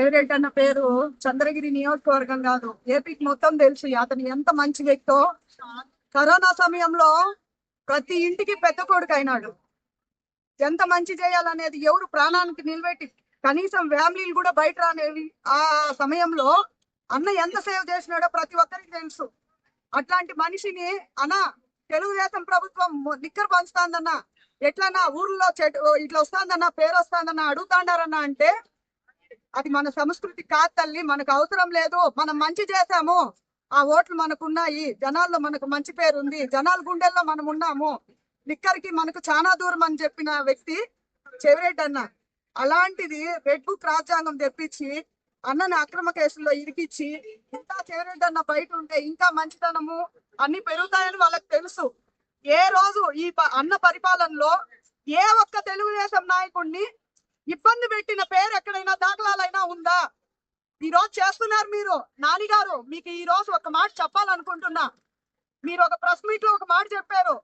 Favourite అన్న పేరు చంద్రగిరి నియోజకవర్గం కాదు. ఏపీకి మొత్తం తెలుసు అతను ఎంత మంచి వ్యక్తో. కరోనా సమయంలో ప్రతి ఇంటికి పెద్ద కొడుకు అయినాడు. ఎంత మంచి చేయాలనేది ఎవరు ప్రాణానికి నిలబెట్టి కనీసం ఫ్యామిలీలు కూడా బయట రానేవి ఆ సమయంలో అన్న ఎంత సేవ్ చేసినాడో ప్రతి ఒక్కరికి తెలుసు. అట్లాంటి మనిషిని అన్న తెలుగుదేశం ప్రభుత్వం నిక్కర్ పంచుతాందన్న ఎట్లన్నా ఊర్లో చెట్టు ఇట్లా వస్తాందన్న పేరు వస్తాందన్న అడుగుతాండారన్న అంటే అది మన సంస్కృతి కాదు తల్లి మనకు అవసరం లేదు. మనం మంచి చేశాము. ఆ ఓట్లు మనకు ఉన్నాయి జనాల్లో మనకు మంచి పేరు ఉంది. జనాల గుండెల్లో మనం ఉన్నాము. నిక్కరికి మనకు చాలా దూరం అని చెప్పిన వ్యక్తి చెవిరెడ్డి అన్న. అలాంటిది రెడ్ బుక్ రాజ్యాంగం తెప్పించి అన్నని అక్రమ కేసుల్లో ఇరికిచ్చి ఇంకా చెవిరెడ్డి అన్న బయట ఉంటే ఇంకా మంచితనము అన్ని పెరుగుతాయని వాళ్ళకి తెలుసు. ఏ రోజు ఈ అన్న పరిపాలనలో ఏ ఒక్క తెలుగుదేశం నాయకుడిని ఇబ్బంది పెట్టిన పేరు ఎక్కడైనా దాఖలాలైనా ఉందా? ఈ రోజు చేస్తున్నారు మీరు. నానిగారు మీకు ఈ రోజు ఒక మాట చెప్పాలనుకుంటున్నా. మీరు ఒక ప్రెస్ మీట్లో ఒక మాట చెప్పారు.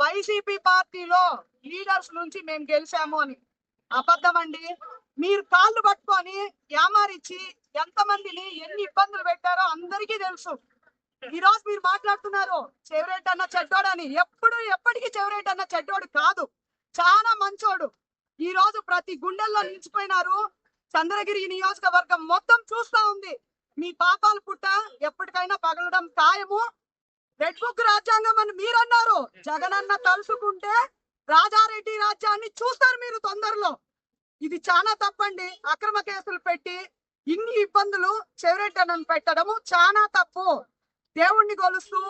వైసీపీ పార్టీలో లీడర్స్ నుంచి మేము గెలిచాము అని. అబద్ధం అండి. మీరు కాళ్ళు పట్టుకొని ఏమారిచ్చి ఎంతమందిని ఎన్ని ఇబ్బందులు పెట్టారో అందరికీ తెలుసు. ఈ రోజు మీరు మాట్లాడుతున్నారు చెవిరెడ్డి అన్న చెడ్డోడని. ఎప్పుడు ఎప్పటికీ చెవిరెడ్డి అన్న చెడ్డోడు కాదు. చాలా మంచోడు. ఈ రోజు ప్రతి గుండెల్లో నిలిచిపోయినారు చంద్రగిరి నియోజకవర్గం మొత్తం చూస్తా ఉంది. మీ పాపాలు పుట్ట ఎప్పటికైనా పగలడం ఖాయము. రెడ్ బుక్ రాజ్యాంగం అని మీరన్నారు. జగనన్న తలుసుకుంటే రాజారెడ్డి రాజ్యాన్ని చూస్తారు మీరు తొందరలో. ఇది చాలా తప్పండి. అక్రమ కేసులు పెట్టి ఇన్ని ఇబ్బందులు చెవిరెడ్డనని పెట్టడము చాలా తప్పు. దేవుణ్ణి కొలుస్తూ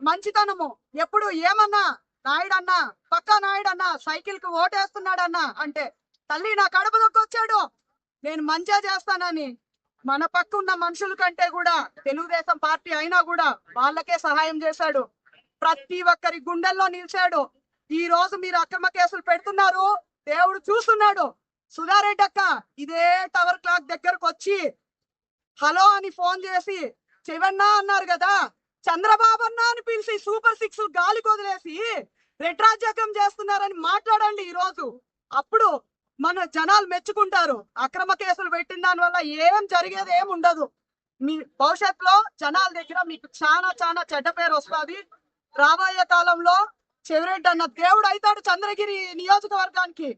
మంచితనము. ఎప్పుడు ఏమన్నా నాయుడన్నా పక్కా నాయుడన్నా సైకిల్కి ఓటేస్తున్నాడన్నా అంటే తల్లి నా కడుపు దొక్కొచ్చాడు నేను మంచిగా చేస్తానని. మన పక్క ఉన్న మనుషుల కంటే కూడా తెలుగుదేశం పార్టీ అయినా కూడా వాళ్ళకే సహాయం చేశాడు. ప్రతి ఒక్కరి గుండెల్లో నిలిచాడు. ఈ రోజు మీరు అక్రమ కేసులు పెడుతున్నారు. దేవుడు చూస్తున్నాడు. సుధారెడ్డి అక్క ఇదే టవర్ క్లాక్ దగ్గరకు వచ్చి హలో అని ఫోన్ చేసి చెవన్నా అన్నారు కదా. చంద్రబాబు అన్న అని పిలిచి సూపర్ సిక్స్ గాలి కొదిలేసి రెట్రాజకం చేస్తున్నారని మాట్లాడండి ఈ రోజు అప్పుడు మన జనాలు మెచ్చుకుంటారు. అక్రమ కేసులు పెట్టిన దాని వల్ల ఏం జరిగేది ఏం ఉండదు. మీ భవిష్యత్తులో జనాల దగ్గర మీకు చాలా చాలా చెడ్డ పేరు వస్తుంది. రాబోయే కాలంలో చెవిరెడ్డి అన్న దేవుడు అవుతాడు చంద్రగిరి నియోజకవర్గానికి.